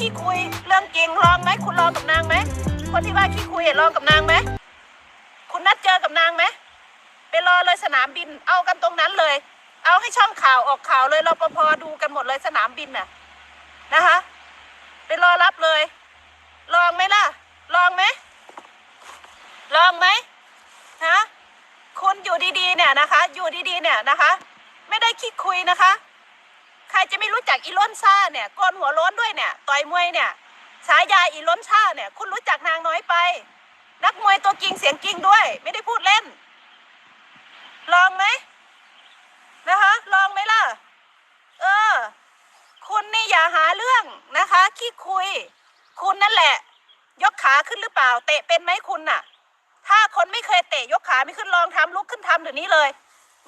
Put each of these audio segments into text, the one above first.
ขี้คุย เรื่องจริงลองไหมคุณลองกับนางไหมคนที่ว่าขี้คุยลองกับนางไหมคุณนัดเจอกับนางไหมไปรอเลยสนามบิน เอากันตรงนั้นเลย เอาให้ช่องข่าวออกข่าวเลยรปภดูกันหมดเลยสนามบินน่ะนะคะไปรอรับเลย ลองไหมล่ะ ลองไหมลองไหมฮะคุณอยู่ดีๆเนี่ยนะคะ อยู่ดีๆเนี่ยนะคะ ไม่ได้ขี้คุยนะคะ ใครจะไม่รู้จักอีล้นซ่าเนี่ยโกนหัวล้นด้วยเนี่ยต่อยมวยเนี่ยฉายาอีล้นซ่าเนี่ย คุณรู้จักนางน้อยไป นักมวยตัวจริงเสียงจริงด้วย ไม่ได้พูดเล่น ลองไหมนะคะลองไหมล่ะ เออ คุณนี่อย่าหาเรื่องนะคะขี้คุย คุณนั่นแหละ ยกขาขึ้นหรือเปล่า เตะเป็นไหมคุณน่ะ ถ้าคนไม่เคยเตะยกขาไม่ขึ้นลองทำลุกขึ้นทำเดี๋ยวนี้เลย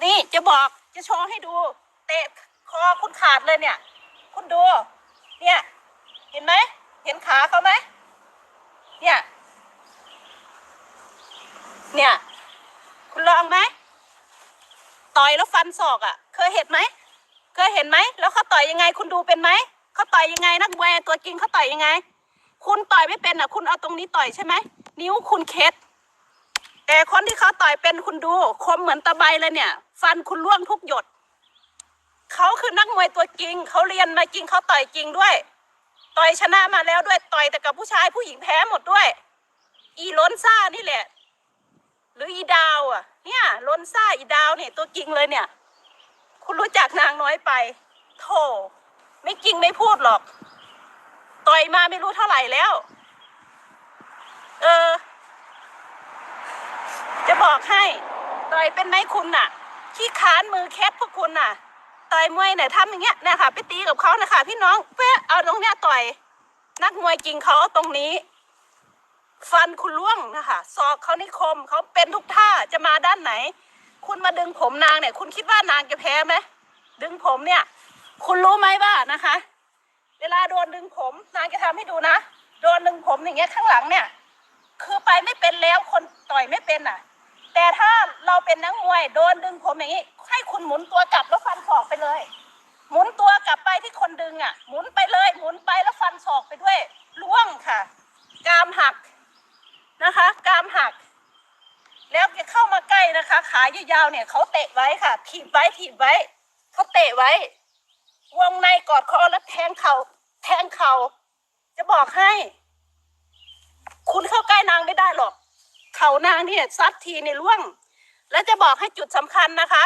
นี่จะบอกจะโชว์ให้ดู เตะ คอคุณขาดเลยเนี่ย คุณดู เนี่ย เห็นไหม เห็นขาเขาไหม เนี่ย เนี่ย คุณลองไหม ต่อยแล้วฟันศอกอะ่ะ เคยเห็นไหม เคยเห็นไหม แล้วเขาต่อยยังไง คุณดูเป็นไหม เขาต่อยยังไง นักมวยตัวจริงเขาต่อยยังไง คุณต่อยไม่เป็นอะ คุณเอาตรงนี้ต่อยใช่ไหม นิ้วคุณเคล็ดแต่คนที่เขาต่อยเป็นคุณดู คมเหมือนตะไบเลยเนี่ย ฟันคุณร่วงทุกหยด เขาคือนักมวยตัวจริงเขาเรียนมาจริงเขาต่อยจริงด้วย ต่อยชนะมาแล้วด้วยต่อยแต่กับผู้ชายผู้หญิงแพ้หมดด้วย อีล้นซ่านี่แหละ หรืออีดาวอะ เนี่ยล้นซ่าอีดาวเนี่ยตัวจริงเลยเนี่ย คุณรู้จักนางน้อยไปโธ่ไม่จริงไม่พูดหรอก ต่อยมาไม่รู้เท่าไหร่แล้ว เออ จะบอกให้ ต่อยเป็นไหมคุณน่ะ ขี้ค้านมือแคบพวกคุณน่ะ ต่อยมวยเนี่ยทำอย่างเงี้ยเนะคะไปตีกับเขานะคะพี่น้องเป๊ะเอาตรงเนี้ยต่อย นักมวยจริงเขาเอาตรงนี้ ฟันคุณล่วงนะคะศอกเขานิคมเขาเป็นทุกท่าจะมาด้านไหน คุณมาดึงผมนางเนี่ย คุณคิดว่านางจะแพ้ไหมดึงผมเนี่ย คุณรู้ไหมว่านะคะ เวลาโดนดึงผมนางจะทำให้ดูนะโดนดึงผมอย่างเงี้ยข้างหลังเนี่ย คือไปไม่เป็นแล้วคนต่อยไม่เป็นอะ แต่ถ้าเราเป็นนักมวยโดนดึงผมอย่างนี้ ให้คุณหมุนตัวกลับแล้วฟันศอกไปเลย หมุนตัวกลับไปที่คนดึงอะ หมุนไปเลย หมุนไปแล้วฟันศอกไปด้วยล่วงค่ะกรามหักนะคะกรามหัก แล้วจะเข้ามาใกล้นะคะ ขายาวๆเนี่ยเขาเตะไว้ค่ะ ถีบไว้ถีบไว้เขาเตะไว้ วงในกอดคอแล้วแทงเขา่าแทงเขา่าจะบอกให้ คุณเข้าใกล้นางไม่ได้หรอก เขานางเนี่ยซัดทีในร่วง แล้วจะบอกให้จุดสำคัญนะคะ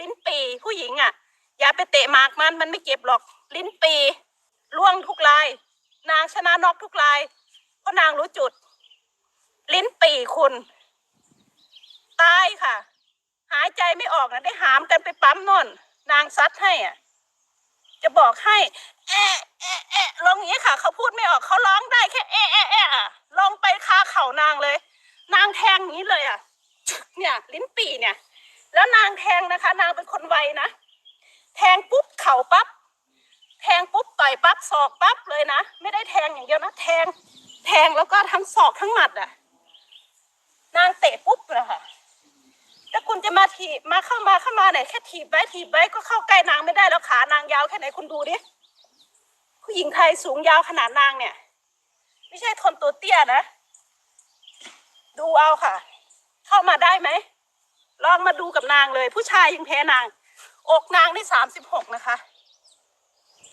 ลิ้นปีผู้หญิงอะ่ะ อย่าไปเตะหมากมันมันไม่เจ็บหรอก ลิ้นปีร่วงทุกลาย นางชนะนอกทุกลายเพราะนางรู้จุด ลิ้นปีคุณตายค่ะ หายใจไม่ออกนะได้หามกันไปปั๊มนนนางซัดให้อะจะบอกให้แอะแอะแอะลองอย่างนี้ค่ะ เขาพูดไม่ออกเขาร้องได้แค่แอะแอะแอะอะลองไปคาเข่านางเลย นางแทงอย่างนี้เลยอะ เนี่ยลิ้นปี่เนี่ย แล้วนางแทงนะคะ นางเป็นคนไวนะ แทงปุ๊บเข่าปั๊บ แทงปุ๊บต่อยปั๊บศอกปั๊บเลยนะ ไม่ได้แทงอย่างเดียวนะ แทง แทงแล้วก็ทั้งศอกทั้งหมัดอะ นางเตะปุ๊บเลยค่ะถ้าคุณจะมาถีบมาเข้ามาเข้ามาเนี่ยแค่ถีบไว้ถีบไว้ก็เข้าใกล้นางไม่ได้แล้วขานางยาวแค่ไหนคุณดูดิผู้หญิงไทยสูงยาวขนาดนางเนี่ย ไม่ใช่ทนตัวเตี้ยนะ ดูเอาค่ะ เข้ามาได้ไหมลองมาดูกับนางเลย ผู้ชายยังแพ้นาง อกนางได้สามสิบหกนะคะ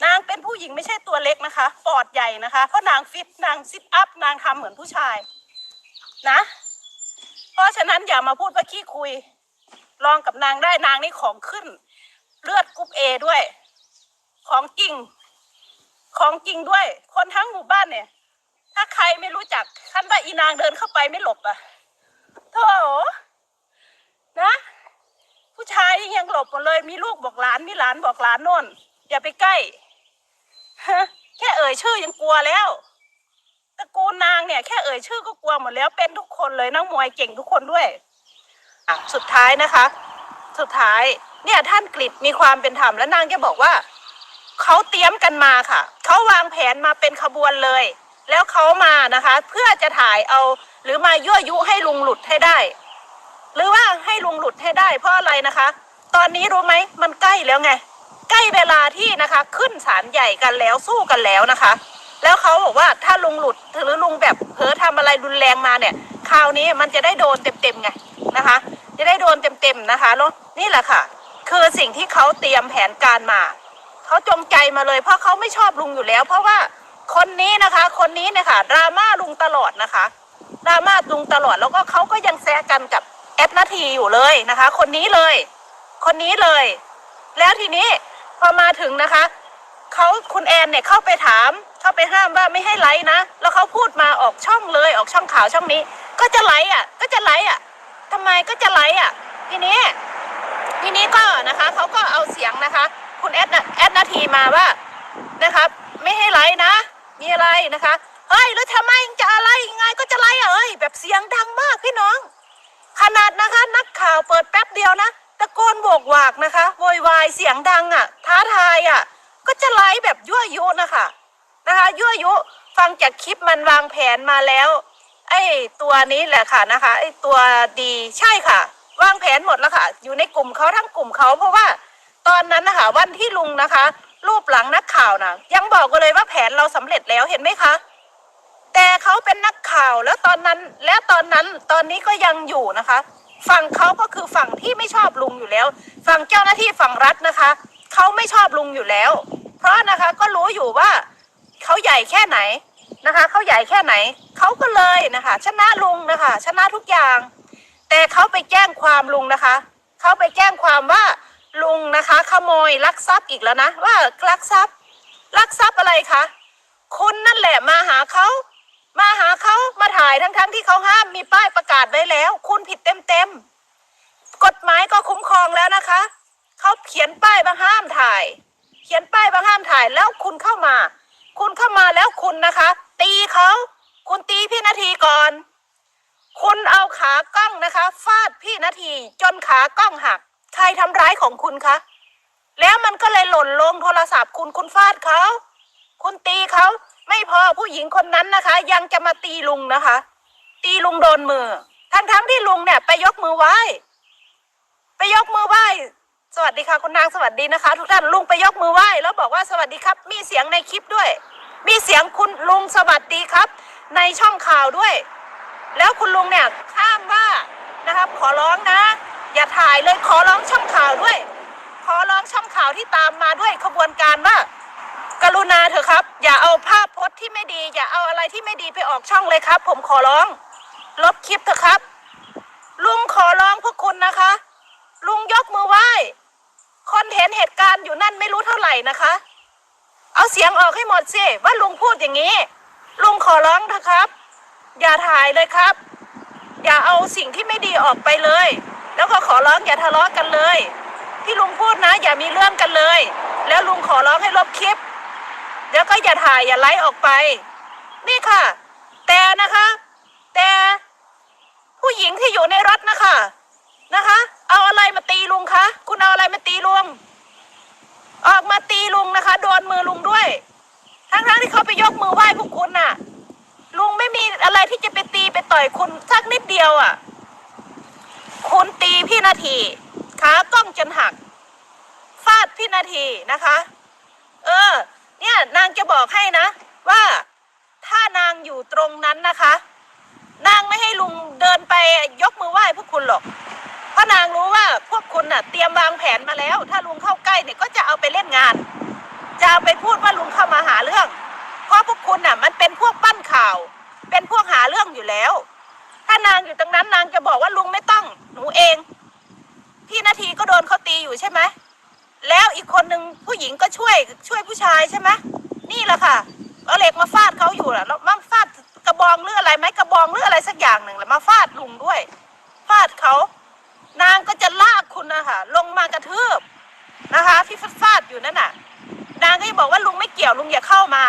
นางเป็นผู้หญิงไม่ใช่ตัวเล็กนะคะ ปอดใหญ่นะคะ เพราะนางฟิตนางซิทอัพนางทำเหมือนผู้ชาย นะ เพราะฉะนั้นอย่ามาพูดว่าขี้คุย ลองกับนางได้นางนี่ของขึ้น เลือดกรุ๊ปเอด้วย ของจริง ของจริงด้วย คนทั้งหมู่บ้านเนี่ย ถ้าใครไม่รู้จักคันว่าอีนางเดินเข้าไปไม่หลบอะโธ่นะ ผู้ชายยังหลบหมดเลย มีลูกบอกหลานมีหลานบอกหลานโน่น อย่าไปใกล้แค่เอ่ยชื่อยังกลัวแล้วตระกูลนางเนี่ยแค่เอ่ยชื่อก็กลัวหมดแล้วเป็นทุกคนเลยนักมวยเก่งทุกคนด้วยอะสุดท้ายนะคะ สุดท้ายเนี่ยท่านกฤษมีความเป็นธรรมและนางแกบอกว่าเขาเตรียมกันมาค่ะ เขาวางแผนมาเป็นขบวนเลย แล้วเขามานะคะ เพื่อจะถ่ายเอาหรือมายั่วยุให้ลุงหลุดให้ได้ หรือว่าให้ลุงหลุดให้ได้ เพราะอะไรนะคะ ตอนนี้รู้ไหมมันใกล้แล้วไง ใกล้เวลาที่นะคะ ขึ้นศาลใหญ่กันแล้วสู้กันแล้วนะคะ แล้วเขาบอกว่าถ้าลุงหลุดหรือลุงแบบเผลอทำอะไรรุนแรงมาเนี่ย คราวนี้มันจะได้โดนเต็มๆไงนะคะ จะได้โดนเต็มๆนะคะแล้วนี่แหละค่ะ คือสิ่งที่เขาเตรียมแผนการมาเขาจงใจมาเลย เพราะเขาไม่ชอบลุงอยู่แล้ว เพราะว่า คนนี้นะคะ คนนี้เนี่ยค่ะดราม่าลุงตลอดนะคะดราม่าลุงตลอดแล้วก็เขาก็ยังแซะกันกับแอดนาทีอยู่เลยนะคะ คนนี้เลย คนนี้เลย แล้วทีนี้พอมาถึงนะคะเขาคุณแอนเนี่ยเข้าไปถามเข้าไปห้ามว่าไม่ให้ไลฟ์นะแล้วเขาพูดมาออกช่องเลยออกช่องข่าวช่องนี้ ก็จะไลฟ์อะ ก็จะไลฟ์อะทำไมก็จะไลฟ์อะ ทีนี้ทีนี้ก็นะคะเขาก็เอาเสียงนะคะ คุณแอดนะแอดนาทีมาว่านะครับ ไม่ให้ไลฟ์นะ มีอะไรนะคะเฮ้ยแล้วทำไมจะอะไรไงก็จะไลฟ์อะเอ้ยแบบเสียงดังมากพี่น้อง ขนาดนะคะ นักข่าวเปิดแป๊บเดียวนะตะโกนโวกวากนะคะโวยวายเสียงดังอะ ท้าทายอะ ก็จะไลฟ์แบบยั่วยุนะคะนะคะ ยั่วยุฟังจากคลิปมันวางแผนมาแล้วไอ้ตัวนี้แหละค่ะนะคะไอ้ตัวดีใช่ค่ะ วางแผนหมดแล้วค่ะ อยู่ในกลุ่มเขาทั้งกลุ่มเขาเพราะว่าตอนนั้นนะคะวันที่ลุงนะคะ รูปหลังนักข่าวนะยังบอกกันเลยว่าแผนเราสำเร็จแล้วเห็นไหมคะ แต่เขาเป็นนักข่าวแล้วตอนนั้นแล้วตอนนั้นตอนนี้ก็ยังอยู่นะคะ ฝั่งเขาก็คือฝั่งที่ไม่ชอบลุงอยู่แล้ว ฝั่งเจ้าหน้าที่ฝั่งรัฐนะคะเขาไม่ชอบลุงอยู่แล้ว เพราะนะคะก็รู้อยู่ว่าเขาใหญ่แค่ไหนนะคะเขาใหญ่แค่ไหนเขาก็เลยนะคะ ชนะลุงนะคะ ชนะทุกอย่าง แต่เขาไปแจ้งความลุงนะคะเขาไปแจ้งความว่า ลุงนะคะ ขโมยลักทรัพย์อีกแล้วนะว่าลักทรัพย์ลักทรัพย์อะไรคะคุณนั่นแหละมาหาเขามาหาเขามาถ่ายทั้งๆทที่เขาห้ามมีป้ายประกาศไว้แล้ว คุณผิดเต็มๆกฎหมายก็คุ้มครองแล้วนะคะเขาเขียนป้ายมาห้ามถ่าย เขียนป้ายมาห้ามถ่ายแล้วคุณเข้ามา คุณเข้ามาแล้วคุณนะคะ ตีเขาคุณตีพี่นาทีก่อน คุณเอาขากล้องนะคะ ฟาดพี่นาทีจนขากล้องหัก รทำร้ายของคุณคะแล้วมันก็เลยหล่นลงโทรศัพท์คุณคุณฟาดเขาคุณตีเขาไม่พอผู้หญิงคนนั้นนะคะ ยังจะมาตีลุงนะคะ ตีลุงโดนมือ ทั้งๆทที่ลุงเนี่ย ไปยกมือไหว้ ไปยกมือไหว้ สวัสดีค่ะคุณนางสวัสดีนะคะ ทุกท่านลุงไปยกมือไหว้แล้วบอกว่าสวัสดีครับ มีเสียงในคลิปด้วย มีเสียงคุณลุงสวัสดีครับ ในช่องข่าวด้วย แล้วคุณลุงเนี่ยข้ามว่านะครับ ขอร้องนะ อย่าถ่ายเลยขอร้องช่องข่าวด้วย ขอร้องช่องข่าวที่ตามมาด้วยขบวนการว่ากรุณาเถอะครับ อย่าเอาภาพพจน์ที่ไม่ดี อย่าเอาอะไรที่ไม่ดีไปออกช่องเลยครับ ผมขอร้อง ลบคลิปเถอะครับ ลุงขอร้องพวกคุณนะคะ ลุงยกมือไหว้คนเห็นเหตุการณ์อยู่นั่นไม่รู้เท่าไหร่นะคะ เอาเสียงออกให้หมดสิว่าลุงพูดอย่างนี้ ลุงขอร้องเถอะครับ อย่าถ่ายเลยครับ อย่าเอาสิ่งที่ไม่ดีออกไปเลย แล้วก็ขอร้องอย่าทะเลาะกันเลย ที่ลุงพูดนะ อย่ามีเรื่องกันเลย แล้วลุงขอร้องให้ลบคลิป แล้วก็อย่าถ่ายอย่าไลฟ์ออกไป นี่ค่ะ แต่นะคะ แต่ผู้หญิงที่อยู่ในรถนะคะนะคะ เอาอะไรมาตีลุงคะคุณเอาอะไรมาตีลุง ออกมาตีลุงนะคะโดนมือลุงด้วย ทั้งๆที่เขาไปยกมือไหว้พวกคุณน่ะ ลุงไม่มีอะไรที่จะไปตีไปต่อยคุณสักนิดเดียวอะ คุณตีพี่นาทีขากล้องจนหัก ฟาดพี่นาทีนะคะ เออ เนี่ยนางจะบอกให้นะ ว่าถ้านางอยู่ตรงนั้นนะคะ นางไม่ให้ลุงเดินไปยกมือไหว้พวกคุณหรอกเพราะนางรู้ว่าพวกคุณน่ะ เตรียมวางแผนมาแล้ว ถ้าลุงเข้าใกล้เนี่ยก็จะเอาไปเล่นงาน จะเอาไปพูดว่าลุงเข้ามาหาเรื่อง เพราะพวกคุณน่ะ มันเป็นพวกปั้นข่าว เป็นพวกหาเรื่องอยู่แล้ว ถ้านางอยู่ตรงนั้นนางจะบอกว่าลุงไม่ต้องหนูเอง พี่นาทีก็โดนเขาตีอยู่ใช่ไหมแล้วอีกคนหนึ่งผู้หญิงก็ช่วยช่วยผู้ชายใช่ไหมนี่แหละค่ะเอาเหล็กมาฟาดเขาอยู่แหละแล้วมาฟาดกระบองหรืออะไรไหมกระบองหรืออะไรสักอย่างหนึ่งแหละมาฟาดลุงด้วย ฟาดเขานางก็จะลากคุณนะคะลงมากระทืบนะคะ ที่ฟาดฟาดอยู่นั่นน่ะ นางก็จะบอกว่าลุงไม่เกี่ยวลุงอย่าเข้ามา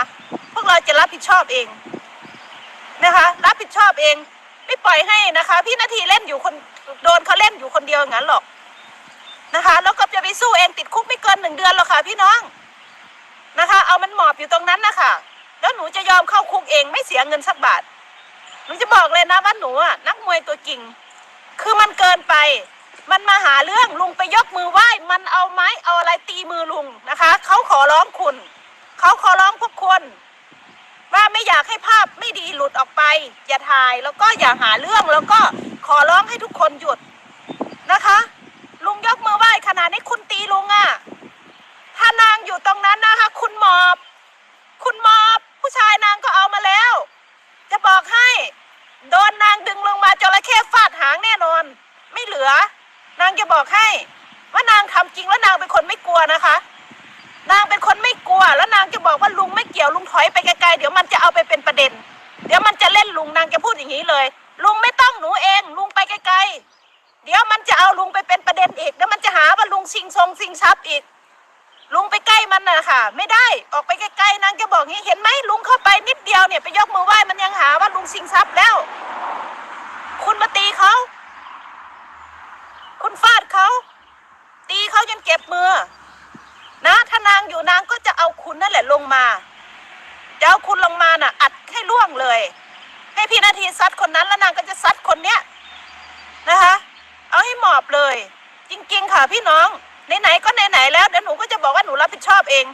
พวกเราจะรับผิดชอบเองนะคะ รับผิดชอบเอง ไม่ปล่อยให้นะคะ พี่นาทีเล่นอยู่คนโดนเขาเล่นอยู่คนเดียวอย่างนั้นหรอกนะคะ แล้วก็จะไปสู้เองติดคุกไม่เกินหนึ่งเดือนหรอกค่ะ พี่น้องนะคะ เอามันหมอบอยู่ตรงนั้นนะคะแล้วหนูจะยอมเข้าคุกเองไม่เสียเงินสักบาทหนูจะบอกเลยนะว่าหนูอะนักมวยตัวจริง คือมันเกินไป มันมาหาเรื่องลุงไปยกมือไหว้ มันเอาไม้เอาอะไรตีมือลุงนะคะเขาขอร้องคุณเขาขอร้องพวกคุณ อย่าถ่ายแล้วก็อย่าหาเรื่องแล้วก็ขอร้องให้ทุกคนหยุดนะคะ ลุงยกมือไหว้ขนาดนี้คุณตีลุงอะถ้านางอยู่ตรงนั้นนะคะ คุณหมอบ คุณหมอบ ผู้ชายนางก็เอามาแล้ว จะบอกให้ โดนนางดึงลงมาจระเข้ฟาดหางแน่นอน ไม่เหลือ นางจะบอกให้ ว่านางทำจริงแล้วนางเป็นคนไม่กลัวนะคะ นางเป็นคนไม่กลัว แล้วนางจะบอกว่าลุงไม่เกี่ยวลุงถอยไปไกลๆเดี๋ยวมันจะเอาไปเป็นประเด็น เดี๋ยวมันจะเล่นลุงนางจะพูดอย่างนี้เลย ลุงไม่ต้องหนูเองลุงไปไกลๆเดี๋ยวมันจะเอาลุงไปเป็นประเด็นอีกเดี๋ยวมันจะหาว่าลุงชิงทรงชิงทรัพย์อีก ลุงไปใกล้มันน่ะค่ะ ไม่ได้ออกไปไกลๆนางจะบอกงี้เห็นไหมลุงเข้าไปนิดเดียวเนี่ยไปยกมือไหว้มันยังหาว่าลุงชิงทรัพย์แล้ว คุณมาตีเขา คุณฟาดเขา ตีเขาจนเจ็บมือ นะถ้านางอยู่นางก็จะเอาคุณนั่นแหละลงมาจะเอาคุณลงมาน่ะ อัดให้ล่วงเลย ให้พี่นาทีซัดคนนั้นแล้วนางก็จะซัดคนเนี้ยนะคะ เอาให้หมอบเลย จริง ๆ ค่ะพี่น้อง ไหนๆก็ไหนๆแล้วเดี๋ยวหนูก็จะบอกว่าหนูรับผิดชอบเอง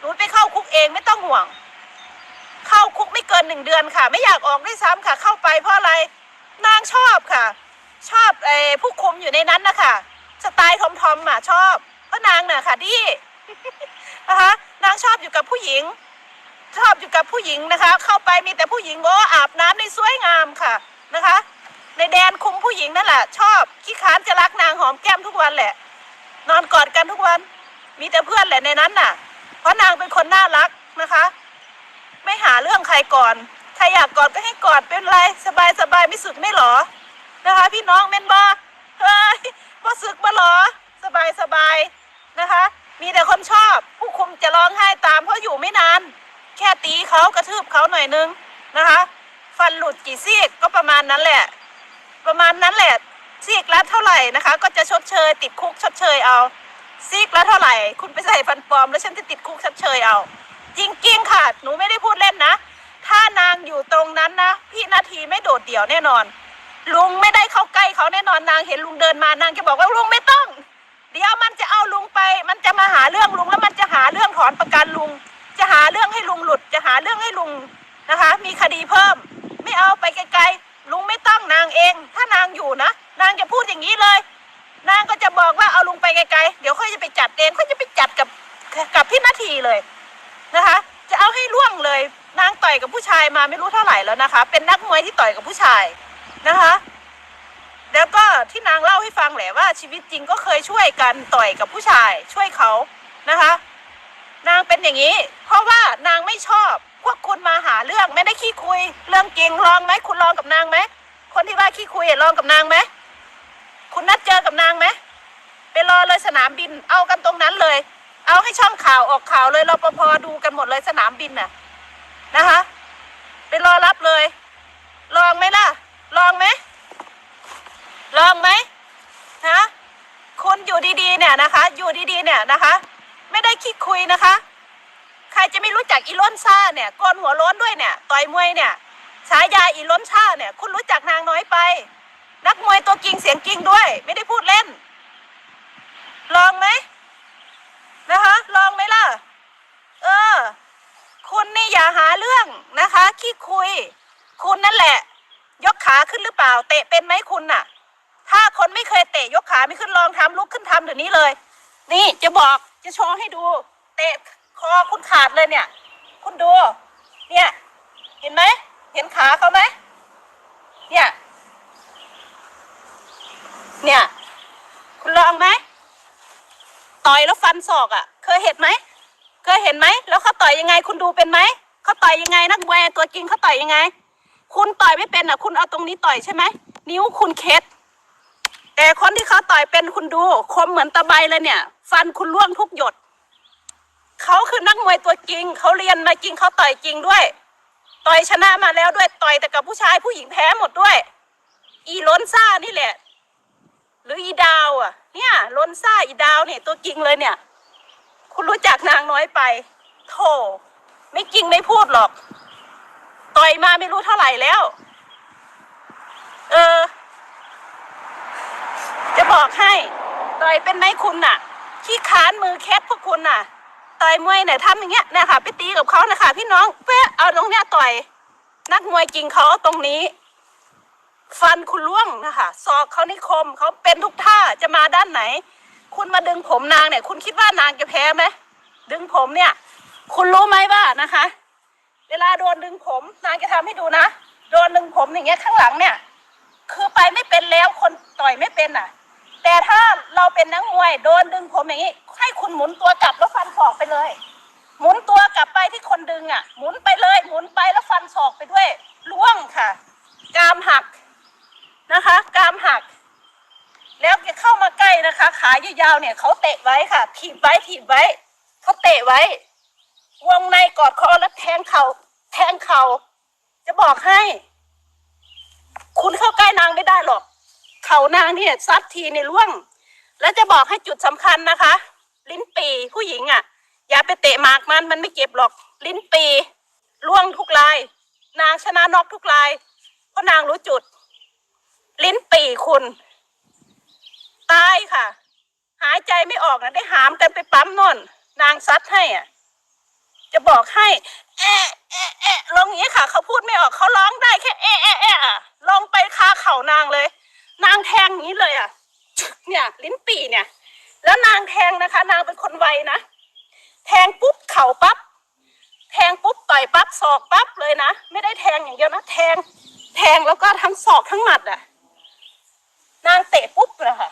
หนูไปเข้าคุกเองไม่ต้องห่วง เข้าคุกไม่เกินหนึ่งเดือนค่ะ ไม่อยากออกด้วยซ้ำค่ะ เข้าไปเพราะอะไรนางชอบค่ะ ชอบไอ้ผู้คุมอยู่ในนั้นนะคะสไตล์ทอมทอมๆอะชอบเพราะนางน่ะค่ะดีนะคะนางชอบอยู่กับผู้หญิง ชอบอยู่กับผู้หญิงนะคะ เข้าไปมีแต่ผู้หญิงโอ้อาบน้ำในสวยงามค่ะนะคะ ในแดนคุมผู้หญิงนั่นแหละชอบขี้ค้านจะรักนางหอมแก้มทุกวันแหละ นอนกอดกันทุกวัน มีแต่เพื่อนแหละในนั้นน่ะ เพราะนางเป็นคนน่ารักนะคะ ไม่หาเรื่องใครก่อนใครอยากกอดก็ให้กอดเป็นไรสบายสบายไม่สึกไม่หรอนะคะ พี่น้องเมนบอเฮ้ยบ่สึกบ่หรอสบายสบายนะคะ มีแต่คนชอบ ผู้คุมจะร้องไห้ตามเพราะอยู่ไม่นาน แค่ตีเขากระทืบเขาหน่อยนึงนะคะ ฟันหลุดกี่ซี่ก็ประมาณนั้นแหละ ประมาณนั้นแหละ ซีกละเท่าไหร่นะคะ ก็จะชดเชย ติดคุกชดเชยเอาซีกละเท่าไหร่ คุณไปใส่ฟันปลอม แล้วฉันจะติดคุกชดเชยเอา จริงๆค่ะ หนูไม่ได้พูดเล่นนะ ถ้านางอยู่ตรงนั้นนะ พี่นาทีไม่โดดเดี่ยวแน่นอน ลุงไม่ได้เข้าใกล้เขาแน่นอนนางเห็นลุงเดินมานางจะบอกว่าลุงไม่ต้อง เดี๋ยวมันจะเอาลุงไป มันจะมาหาเรื่องลุงแล้วมันจะหาเรื่องถอนประกันลุง จะหาเรื่องให้ลุงหลุด จะหาเรื่องให้ลุงนะคะ มีคดีเพิ่ม ไม่เอาไปไกลๆลุงไม่ต้องนางเอง ถ้านางอยู่นะ นางจะพูดอย่างนี้เลย นางก็จะบอกว่าเอาลุงไปไกลๆ เดี๋ยวค่อยจะไปจัดเองค่อยจะไปจัดกับกับพี่นาทีเลยนะคะ จะเอาให้ล่วงเลย นางต่อยกับผู้ชายมาไม่รู้เท่าไหร่แล้วนะคะ เป็นนักมวยที่ต่อยกับผู้ชายนะคะ แล้วก็ที่นางเล่าให้ฟังแหละว่าชีวิตจริงก็เคยช่วยกันต่อยกับผู้ชาย ช่วยเขานะคะ นางเป็นอย่างนี้ เพราะว่านางไม่ชอบพวกคุณมาหาเรื่องไม่ได้ขี้คุย เรื่องจริงลองไหมคุณลองกับนางไหมคนที่ว่าขี้คุยลองกับนางไหม คุณนัดเจอกับนางไหมไปรอเลยสนามบิน เอากันตรงนั้นเลย เอาให้ช่องข่าวออกข่าวเลยรปภดูกันหมดเลยสนามบินน่ะนะคะไปรอรับเลย ลองไหมล่ะ ลองไหมลองไหมฮะคุณอยู่ดีๆ เนี่ยนะคะ อยู่ดีๆ เนี่ยนะคะ ไม่ได้คิดคุยนะคะ ใครจะไม่รู้จักอีล้นซ่าเนี่ยกอนหัวล้นด้วยเนี่ยต่อยมวยเนี่ยฉายาอีล้นซ่าเนี่ย คุณรู้จักนางน้อยไป นักมวยตัวจริงเสียงจริงด้วย ไม่ได้พูดเล่น ลองไหมนะคะลองไหมล่ะ เออ คุณนี่อย่าหาเรื่องนะคะขี้คุย คุณนั่นแหละ ยกขาขึ้นหรือเปล่า เตะเป็นไหมคุณน่ะ ถ้าคนไม่เคยเตะยกขาไม่ขึ้นลองทำลุกขึ้นทำเดี๋ยวนี้เลย นี่จะบอกจะโชว์ให้ดู เตะคอคุณขาดเลยเนี่ย คุณดู เนี่ย เห็นไหมเห็นขาเขาไหมเนี่ย เนี่ย คุณลองไหมต่อยแล้วฟันศอกอะ่ะ เคยเห็นไหมเคยเห็นไหมแล้วเขาต่อยยังไง คุณดูเป็นไหมเขาต่อยยังไงนักมวยตัวจริงเขาต่อยยังไง คุณต่อยไม่เป็นอะ คุณเอาตรงนี้ต่อยใช่ไหมนิ้วคุณเคล็ดแต่คนที่เขาต่อยเป็นคุณดู คมเหมือนตะไบเลยเนี่ย ฟันคุณร่วงทุกหยดเขาคือนักมวยตัวจริงเขาเรียนมาจริงเขาต่อยจริงด้วย ต่อยชนะมาแล้วด้วยต่อยแต่กับผู้ชายผู้หญิงแพ้หมดด้วย อีล้นซ่านี่แหละ หรืออีดาวอะ เนี่ยล้นซ่าอีดาวเนี่ยตัวจริงเลยเนี่ย คุณรู้จักนางน้อยไปโธ่ไม่จริงไม่พูดหรอก ต่อยมาไม่รู้เท่าไหร่แล้ว เออ จะบอกให้ ต่อยเป็นไหมคุณน่ะ ขี้ค้านมือแคบพวกคุณน่ะ ต่อยมวยเนี่ยทำอย่างเงี้ยนะคะไปตีกับเขานะคะพี่น้องเป๊ะเอาตรงเนี้ยต่อย นักมวยจริงเขาเอาตรงนี้ ฟันคุณล่วงนะคะศอกเขานิคมเขาเป็นทุกท่าจะมาด้านไหน คุณมาดึงผมนางเนี่ย คุณคิดว่านางจะแพ้ไหมดึงผมเนี่ย คุณรู้ไหมว่านะคะ เวลาโดนดึงผมนางจะทำให้ดูนะโดนดึงผมอย่างเงี้ยข้างหลังเนี่ย คือไปไม่เป็นแล้วคนต่อยไม่เป็นอะ แต่ถ้าเราเป็นนักมวย โดนดึงผมอย่างนี้ให้คุณหมุนตัวกลับแล้วฟันศอกไปเลย หมุนตัวกลับไปที่คนดึงอะ หมุนไปเลย หมุนไปแล้วฟันศอกไปด้วยล่วงค่ะ กามหัก นะคะ กรามหัก แล้วแกเข้ามาใกล้นะคะ ขายาวๆเนี่ยเขาเตะไว้ค่ะ ถีบไว้ถีบไว้เขาเตะไว้ วงในกอดคอแล้วแทงเขา่าแทงเขา่าจะบอกให้ คุณเข้าใกล้นางไม่ได้หรอก เขานางเนี่ยซัดทีในร่วง แล้วจะบอกให้จุดสำคัญนะคะ ลิ้นปีผู้หญิงอะ่ะ อย่าไปเตะหมากมันมันไม่เก็บหรอก ลิ้นปีล่วงทุกลาย นางชนะนอกทุกลายเพราะนางรู้จุด ลิ้นปีคุณ ตายค่ะ หายใจไม่ออกนะได้หามกันไปปั๊มนนนางซัดให้อะ จะบอกให้แอะแอะแอะลงอย่างนี้ค่ะ เขาพูดไม่ออกเขาร้องได้แค่แอะแอะแอะอะลงไปคาเข่านางเลย นางแทงอย่างนี้เลยอะ เนี่ย ลิ้นปี่เนี่ย แล้วนางแทงนะคะ นางเป็นคนไวนะแทงปุ๊บเข่าปั๊บแทงปุ๊บต่อยปั๊บศอกปั๊บเลยนะ ไม่ได้แทงอย่างเดียวนะ แทงแทงแล้วก็ทั้งศอกทั้งหมัดอะ นางเตะปุ๊บเลยค่ะ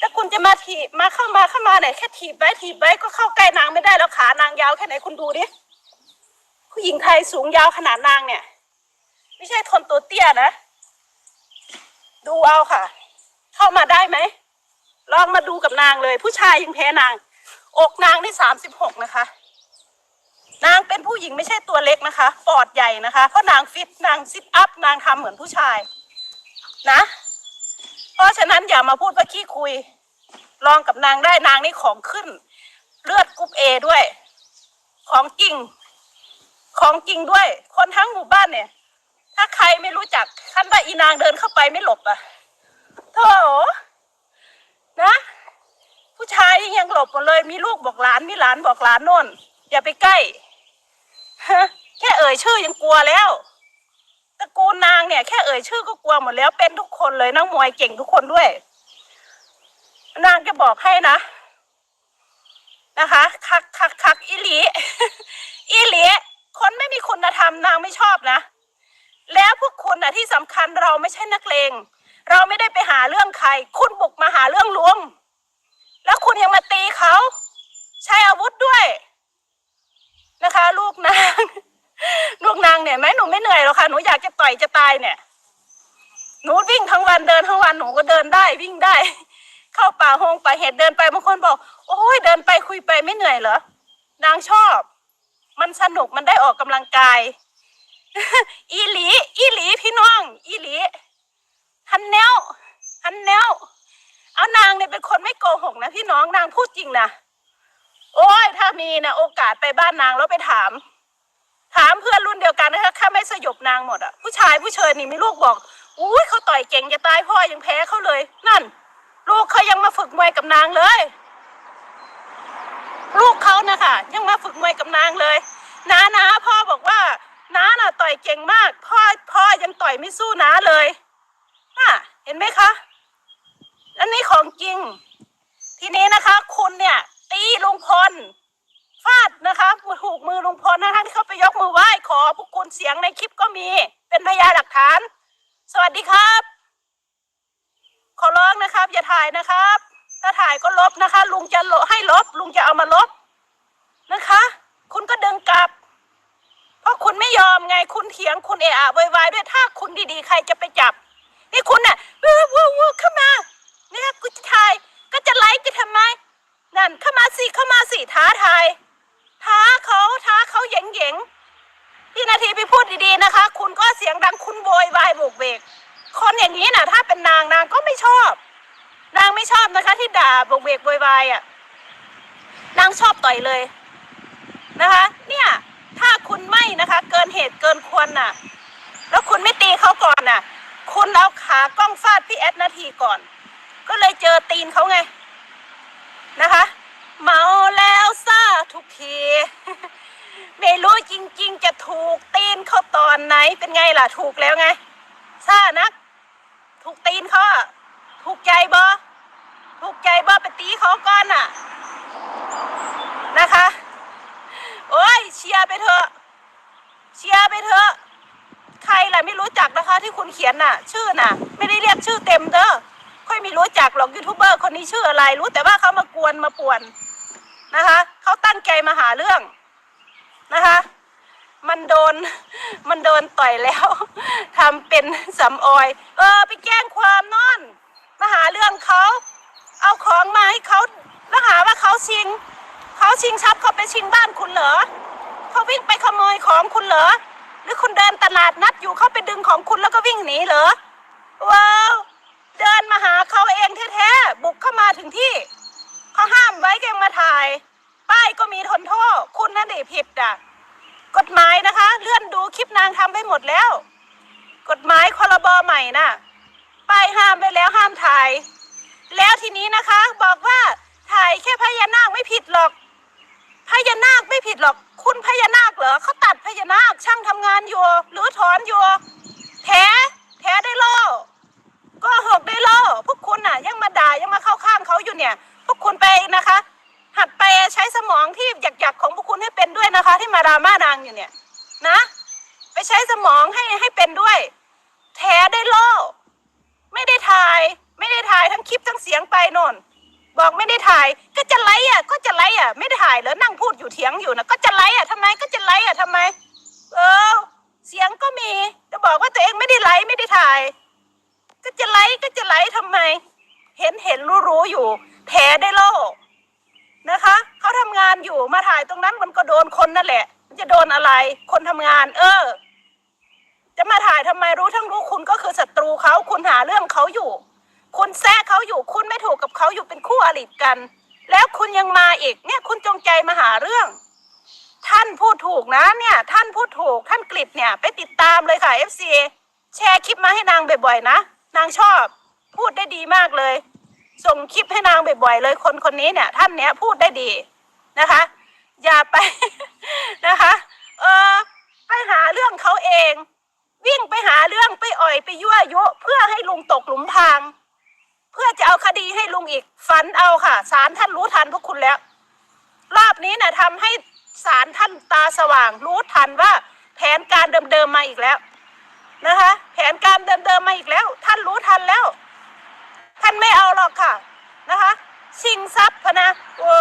ถ้าคุณจะมาถีบมาเข้ามาเข้ามาเนี่ยแค่ถีบไว้ถีบไว้ก็เข้าใกล้นางไม่ได้แล้วขานางยาวแค่ไหนคุณดูดิผู้หญิงไทยสูงยาวขนาดนางเนี่ย ไม่ใช่ทนตัวเตี้ยนะ ดูเอาค่ะ เข้ามาได้ไหมลองมาดูกับนางเลย ผู้ชายยังแพ้นาง อกนางได้สามสิบหกนะคะ นางเป็นผู้หญิงไม่ใช่ตัวเล็กนะคะ ปอดใหญ่นะคะ เพราะนางฟิตนางซิทอัพนางทำเหมือนผู้ชาย นะ เพราะฉะนั้นอย่ามาพูดว่าขี้คุย ลองกับนางได้นางนี่ของขึ้น เลือดกรุ๊ปเอด้วย ของจริง ของจริงด้วย คนทั้งหมู่บ้านเนี่ย ถ้าใครไม่รู้จักขั้นว่าอีนางเดินเข้าไปไม่หลบอะโธ่นะ ผู้ชายยังหลบหมดเลย มีลูกบอกหลานมีหลานบอกหลานโน่นอย่าไปใกล้แค่เอ่ยชื่อยังกลัวแล้ว ตระกูลนางเนี่ยแค่เอ่ยชื่อก็กลัวหมดแล้วเป็นทุกคนเลยนักมวยเก่งทุกคนด้วย นางจะบอกให้นะ นะคะ คักคักคักอีหลีอีหลีคนไม่มีคุณธรรมนางไม่ชอบนะ แล้วพวกคุณนะที่สำคัญเราไม่ใช่นักเลงเราไม่ได้ไปหาเรื่องใคร คุณบุกมาหาเรื่องลุงแล้วคุณยังมาตีเขา ใช้อาวุธด้วย นะคะ ลูกนาง ลูกนาง เนี่ยแม่หนูไม่เหนื่อยหรอกค่ะหนูอยากจะต่อยจะตายเนี่ย หนูวิ่งทั้งวันเดินทั้งวันหนูก็เดินได้วิ่งได้ เข้าป่าหงป่าเห็ดเดินไปบางคนบอก โอ้ยเดินไปคุยไปไม่เหนื่อยเหรอนางชอบ มันสนุกมันได้ออกกำลังกาย อีหลี อีหลีพี่น้อง อีหลีฮันแนวฮันแนวเอานางเนี่ยเป็นคนไม่โกหกนะพี่น้องนางพูดจริงนะโอ้ยถ้ามีนะโอกาสไปบ้านนางแล้วไปถาม ถามเพื่อนรุ่นเดียวกันนะคะข้าไม่สยบนางหมดอะผู้ชายผู้เชิญนี่มีลูกบอกอุ้ยเขาต่อยเก่งจะตายพ่อยังแพ้เขาเลย นั่น ลูกเขายังมาฝึกมวยกับนางเลย ลูกเขานะคะยังมาฝึกมวยกับนางเลยน้านาพ่อบอกว่าน้าน่ะต่อยเก่งมาก พ่อพ่อยังต่อยไม่สู้น้าเลยน่ะเห็นไหมคะอันนี้ของจริง ทีนี้นะคะ คุณเนี่ย ตีลุงพล ฟาดนะคะถูกมือลุงพลนะคะที่เขาไปยกมือไหว้ขอพวกคุณเสียงในคลิปก็มีเป็นพยานหลักฐาน สวัสดีครับ ขอร้องนะครับ อย่าถ่ายนะครับ ถ้าถ่ายก็ลบนะคะ ลุงจะลให้ลบ ลุงจะเอามาลบนะคะ คุณก็ดึงกลับ เพราะคุณไม่ยอมไงคุณเถียงคุณเอะอะโวยวายด้วยถ้าคุณดีๆ ใครจะไปจับ นี่คุณน่ะวู้วู้วู้เข้ามาเนี่ยกูจะถ่ายก็จะไลค์จะทำไมนั่นเข้ามาสิเข้ามาสิท้าทาย เขาเหย่งเหย่งพี่นาทีไปพูดดีๆนะคะ คุณก็เสียงดังคุณโวยวายโบกเวกคนอย่างนี้น่ะ ถ้าเป็นนางนางก็ไม่ชอบ นางไม่ชอบนะคะ ที่ด่าโบกเวกโวยวายอะนางชอบต่อยเลยนะคะ เนี่ย ถ้าคุณไม่นะคะ เกินเหตุเกินควรน่ะ แล้วคุณไม่ตีเขาก่อนน่ะ คุณเอาขากล้องฟาดพี่แอดนาทีก่อน ก็เลยเจอตีนเขาไงนะคะ เมาแล้วซาทุกที ไม่รู้จริง ๆ จะถูกตีนเขาตอนไหนเป็นไงล่ะถูกแล้วไงซ่านัก ถูกตีนเขาถูกใจบ่ถูกใจบ่ไปตีเขาก่อนน่ะ นะคะ โอ้ยเชียร์ไปเถอะเชียร์ไปเถอะใครล่ะไม่รู้จักนะคะ ที่คุณเขียนน่ะ ชื่อน่ะ ไม่ได้เรียกชื่อเต็มเด้อค่อยไม่รู้จักหรอกยูทูบเบอร์คนนี้ชื่ออะไร รู้แต่ว่าเขามากวนมาป่วนนะคะเขาตั้งใจมาหาเรื่อง นะคะ มันโดนมันโดนต่อยแล้วทำเป็นสำออย เออไปแจ้งความนอนมาหาเรื่องเขา เอาของมาให้เขาแล้วหาว่าเขาชิงเขาชิงทรัพย์เขาไปชิงบ้านคุณเหรอเขาวิ่งไปขโมยของคุณเหรอ หรือคุณเดินตลาดนัดอยู่เขาไปดึงของคุณแล้วก็วิ่งหนีเหรอว้าวเดินมาหาเขาเองแท้ๆบุกเข้ามาถึงที่เขาห้ามไว้แกงมาถ่าย ป้ายก็มีทนโทษคุณนั่นเองผิดอะกฎหมายนะคะ เลื่อนดูคลิปนางทำไปหมดแล้ว กฎหมายคอรบอใหม่น่ะ ป้ายห้ามไปแล้วห้ามถ่าย แล้วทีนี้นะคะ บอกว่าถ่ายแค่พญานาคไม่ผิดหรอกพญานาคไม่ผิดหรอก คุณพญานาคเหรอเขาตัดพญานาคช่างทำงานอยู่หรือถอนอยู่แท้แท้ได้โลก็หกได้โลพวกคุณน่ะ ยังมาด่ายังมาเข้าข้างเขาอยู่เนี่ย พวกคุณไปนะคะ หัดไปใช้สมองที่หยักๆของพวกคุณให้เป็นด้วยนะคะ ที่มาดราม่านางอยู่เนี่ยนะ ไปใช้สมองให้ให้เป็นด้วยแท้ได้โลไม่ได้ถ่าย ไม่ได้ถ่ายทั้งคลิปทั้งเสียงไปนนบอกไม่ได้ถ่าย ก็จะไลอะ ก็จะไลอะ ไม่ได้ถ่ายแล้วนั่งพูดอยู่เถียงอยู่นะก็จะไลอะทำไมก็จะไลอะทำไม เออ เสียงก็มีจะบอกว่าตัวเองไม่ได้ไลไม่ได้ถ่าย ก็จะไลก็จะไลฟ์ทำไม เห็นเห็นรู้รู้อยู่แท้ได้โลก นะคะเขาทำงานอยู่มาถ่ายตรงนั้นมันก็โดนคนนั่นแหละ มันจะโดนอะไร คนทำงาน เออ จะมาถ่ายทำไมรู้ทั้งรู้คุณก็คือศัตรูเขาคุณหาเรื่องเขาอยู่ คุณแซะเขาอยู่ คุณไม่ถูกกับเขาอยู่เป็นคู่อริกัน แล้วคุณยังมาอีก เนี่ยคุณจงใจมาหาเรื่อง ท่านพูดถูกนะเนี่ย ท่านพูดถูกท่านกฤษเนี่ย ไปติดตามเลยค่ะ FC แชร์คลิปมาให้นางบ่อยๆนะนางชอบ พูดได้ดีมากเลย ส่งคลิปให้นางบ่อยๆเลย คนคนนี้เนี่ย ท่านเนี้ยพูดได้ดีนะคะ อย่าไปนะคะ เออไปหาเรื่องเขาเอง วิ่งไปหาเรื่องไปอ่อยไปยั่วยุเพื่อให้ลุงตกหลุมพราง เพื่อจะเอาคดีให้ลุงอีกฝันเอาค่ะศาลท่านรู้ทันพวกคุณแล้ว รอบนี้นะ่ะทำให้ศาลท่านตาสว่างรู้ทันว่าแผนการเดิมๆมาอีกแล้วนะคะ แผนการเดิมๆมาอีกแล้ว ท่านรู้ทันแล้ว ท่านไม่เอาหรอกค่ะนะคะชิงทรัพย์พนะโอ้